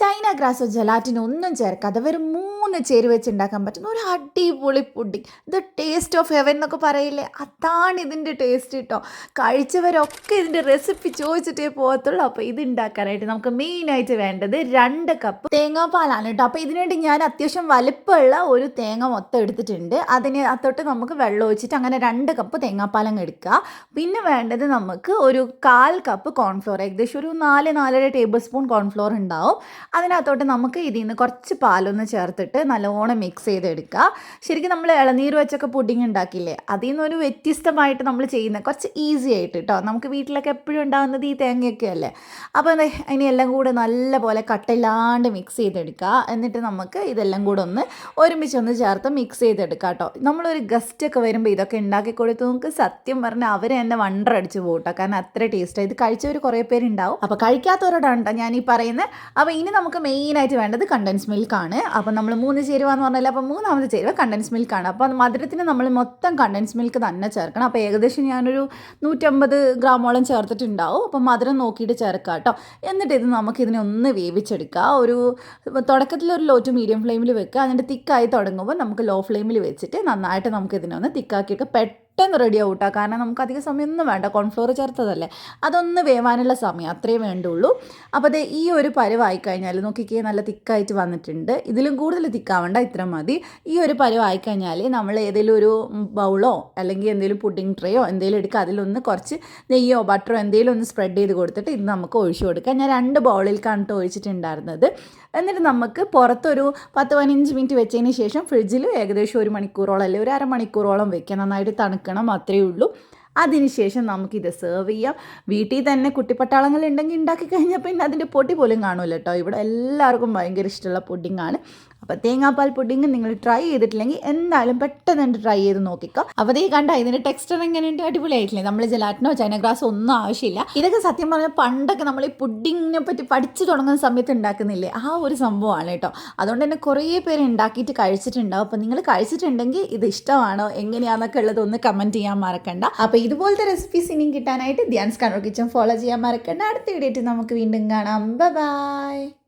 China ഗ്രാസോ ജലാറ്റിനോ ഒന്നും ചേർക്കാതെ വെറും മൂന്ന് ചേരുവ വെച്ച് ഉണ്ടാക്കാൻ പറ്റുന്ന ഒരു അടിപൊളി pudding the taste of heaven എന്നൊക്കെ പറയില്ലേ? അതാണ് ഇതിന്റെ ടേസ്റ്റ് കേട്ടോ കഴിച്ചവരൊക്കെ ഇതിന്റെ റെസിപ്പി ചോദിച്ചിട്ടേ പോകത്തുള്ളൂ. അപ്പോൾ ഇത് ഉണ്ടാക്കാനായിട്ട് നമുക്ക് മെയിനായിട്ട് വേണ്ടത് രണ്ട് കപ്പ് തേങ്ങാപ്പാലാണ് കേട്ടോ. അപ്പോൾ ഇതിനുവേണ്ടി ഞാൻ അത്യാവശ്യം വലുപ്പമുള്ള ഒരു തേങ്ങ മൊത്തം എടുത്തിട്ടുണ്ട്. അതിന് അത്തോട്ട് നമുക്ക് വെള്ളം ഒഴിച്ചിട്ട് അങ്ങനെ രണ്ട് കപ്പ് തേങ്ങാപ്പാലം എടുക്കുക. പിന്നെ വേണ്ടത് നമുക്ക് ഒരു കാൽ കപ്പ് കോൺഫ്ലോർ ഏകദേശം ഒരു നാല് നാലര ടേബിൾ സ്പൂൺ കോൺഫ്ലോർ ഉണ്ടാവും. അതിനകത്തോട്ട് നമുക്ക് ഇതിൽ നിന്ന് കുറച്ച് പാലൊന്ന് ചേർത്തിട്ട് നല്ലോണം മിക്സ് ചെയ്തെടുക്കുക. ശരിക്കും നമ്മൾ ഇളനീർ വെച്ചൊക്കെ പുഡിങ് ഉണ്ടാക്കില്ലേ അതിൽ നിന്നൊരു വ്യത്യസ്തമായിട്ട് നമ്മൾ ചെയ്യുന്ന കുറച്ച് ഈസി ആയിട്ട് കേട്ടോ നമുക്ക് വീട്ടിലൊക്കെ എപ്പോഴും ഉണ്ടാകുന്നത് ഈ തേങ്ങയൊക്കെ അല്ലേ? അപ്പോൾ ഇനി എല്ലാം കൂടെ നല്ല പോലെ കട്ടില്ലാണ്ട് മിക്സ് ചെയ്തെടുക്കുക. എന്നിട്ട് നമുക്ക് ഇതെല്ലാം കൂടെ ഒന്ന് ഒരുമിച്ച് ഒന്ന് ചേർത്ത് മിക്സ് ചെയ്തെടുക്കുക കേട്ടോ നമ്മളൊരു ഗസ്റ്റൊക്കെ വരുമ്പോൾ ഇതൊക്കെ ഉണ്ടാക്കി കൊടുത്ത് നമുക്ക് സത്യം പറഞ്ഞാൽ അവർ എന്നെ വണ്ടർ അടിച്ച് പോകട്ടോ കാരണം അത്ര ടേസ്റ്റ് ഇത് കഴിച്ചവർ കുറേ പേരുണ്ടാവും. അപ്പോൾ കഴിക്കാത്തവരോടാണ് കേട്ടോ ഞാൻ ഈ പറയുന്നത് അപ്പോൾ ഇനി നമുക്ക് മെയിനായിട്ട് വേണ്ടത് കണ്ടൻസ് മിൽക്കാണ് അപ്പോൾ നമ്മൾ മൂന്ന് ചേരുവ എന്ന് പറഞ്ഞാൽ അപ്പോൾ മൂന്നാമത്തെ ചേരുവ കണ്ടൻസ് മിൽക്കാണ് അപ്പോൾ മധുരത്തിന് നമ്മൾ മൊത്തം കണ്ടൻസ് മിൽക്ക് തന്നെ ചേർക്കണം. അപ്പോൾ ഏകദേശം ഞാനൊരു നൂറ്റമ്പത് ഗ്രാമോളം ചേർത്തിട്ടുണ്ടാവും. അപ്പോൾ മധുരം നോക്കിയിട്ട് ചേർക്കുക കേട്ടോ എന്നിട്ട് ഇത് നമുക്ക് ഇതിനെ ഒന്ന് വേവിച്ചെടുക്കുക ഒരു തുടക്കത്തിൽ ഒരു ലോ ടു മീഡിയം ഫ്ലെയിമിൽ വെക്കുക എന്നിട്ട് തിക്കായി തുടങ്ങുമ്പോൾ നമുക്ക് ലോ ഫ്ലെയിമിൽ വെച്ചിട്ട് നന്നായിട്ട് നമുക്ക് ഇതിനെ ഒന്ന് തിക്കാക്കിയൊക്കെ പെട്ടെന്ന് റെഡി ആവും കേട്ടോ കാരണം നമുക്ക് അധികം സമയമൊന്നും വേണ്ട. കോൺഫ്ലോർ ചേർത്തതല്ലേ. അതൊന്ന് വേവാനുള്ള സമയം അത്രേ വേണ്ടുള്ളൂ. അപ്പോൾ അത് ഈ ഒരു പരുവായി കഴിഞ്ഞാൽ നോക്കിക്കേ നല്ല തിക്കായിട്ട് വന്നിട്ടുണ്ട്. ഇതിലും കൂടുതൽ തിക്കാവേണ്ട ഇത്ര മതി. ഈ ഒരു പരുവായി കഴിഞ്ഞാൽ നമ്മൾ ഏതെങ്കിലും ഒരു ബൗളോ അല്ലെങ്കിൽ എന്തെങ്കിലും പുഡിംഗ് ട്രേയോ എന്തെങ്കിലും എടുക്കുക അതിലൊന്ന് കുറച്ച് നെയ്യോ ബട്ടറോ എന്തെങ്കിലും ഒന്ന് സ്പ്രെഡ് ചെയ്ത് കൊടുത്തിട്ട് ഇത് നമുക്ക് ഒഴിച്ചു കൊടുക്കാം. ഞാൻ രണ്ട് ബൗളിൽ കണ്ടിട്ട് ഒഴിച്ചിട്ടുണ്ടായിരുന്നത്. എന്നിട്ട് നമുക്ക് പുറത്തൊരു പത്ത് പതിനഞ്ച് മിനിറ്റ് വെച്ചതിന് ശേഷം ഫ്രിഡ്ജിൽ ഏകദേശം ഒരു മണിക്കൂറോളം അല്ലെങ്കിൽ ഒരു അരമണിക്കൂറോളം വെക്കാം. നന്നായിട്ട് തണുക്കണം അത്രയേ ഉള്ളൂ. അതിനുശേഷം നമുക്കിത് സെർവ് ചെയ്യാം. വീട്ടിൽ തന്നെ കുട്ടിപ്പട്ടാളങ്ങൾ ഉണ്ടെങ്കിൽ ഉണ്ടാക്കി കഴിഞ്ഞാൽ പിന്നെ അതിന്റെ പൊടി പോലും കാണുമല്ലോ കേട്ടോ. ഇവിടെ എല്ലാവർക്കും ഭയങ്കര ഇഷ്ടമുള്ള പുഡിങ്ങാണ് അപ്പോൾ തേങ്ങാപ്പാൽ പുഡിങ് നിങ്ങൾ ട്രൈ ചെയ്തിട്ടില്ലെങ്കിൽ എന്തായാലും പെട്ടെന്ന് തന്നെ ട്രൈ ചെയ്ത് നോക്കിക്കോ. അപ്പോൾ ഈ കണ്ട ഇതിന്റെ ടെക്സ്ചർ എങ്ങനെയുണ്ട്? അടിപൊളിയായിട്ടില്ലേ? നമ്മൾ ജലാറ്റിനോ ചൈന ഗ്രാസോ ഒന്നും ആവശ്യമില്ല. ഇതൊക്കെ സത്യം പറഞ്ഞാൽ പണ്ടൊക്കെ നമ്മൾ ഈ പുഡിങ്ങിനെ പറ്റി പഠിച്ചു തുടങ്ങുന്ന സമയത്ത് ഉണ്ടാക്കുന്നില്ലേ? ആ ഒരു സംഭവമാണ് കേട്ടോ. അതുകൊണ്ട് തന്നെ കുറേ പേര് ഉണ്ടാക്കിയിട്ട് കഴിച്ചിട്ടുണ്ടാവും. അപ്പോൾ നിങ്ങൾ കഴിച്ചിട്ടുണ്ടെങ്കിൽ ഇത് ഇഷ്ടമാണോ? എങ്ങനെയാണെന്നൊക്കെ ഉള്ളത് ഒന്ന് കമന്റ് ചെയ്യാൻ മറക്കണ്ട. അപ്പോൾ ഇതുപോലത്തെ റെസിപ്പീസ് ഇനിയും കിട്ടാനായിട്ട് ധ്യാൻസ് കണ്ണൂർ കിച്ചൺ ഫോളോ ചെയ്യാൻ മറക്കണ്ട. അടുത്ത വീഡിയോ നമുക്ക് വീണ്ടും കാണാം. ബൈ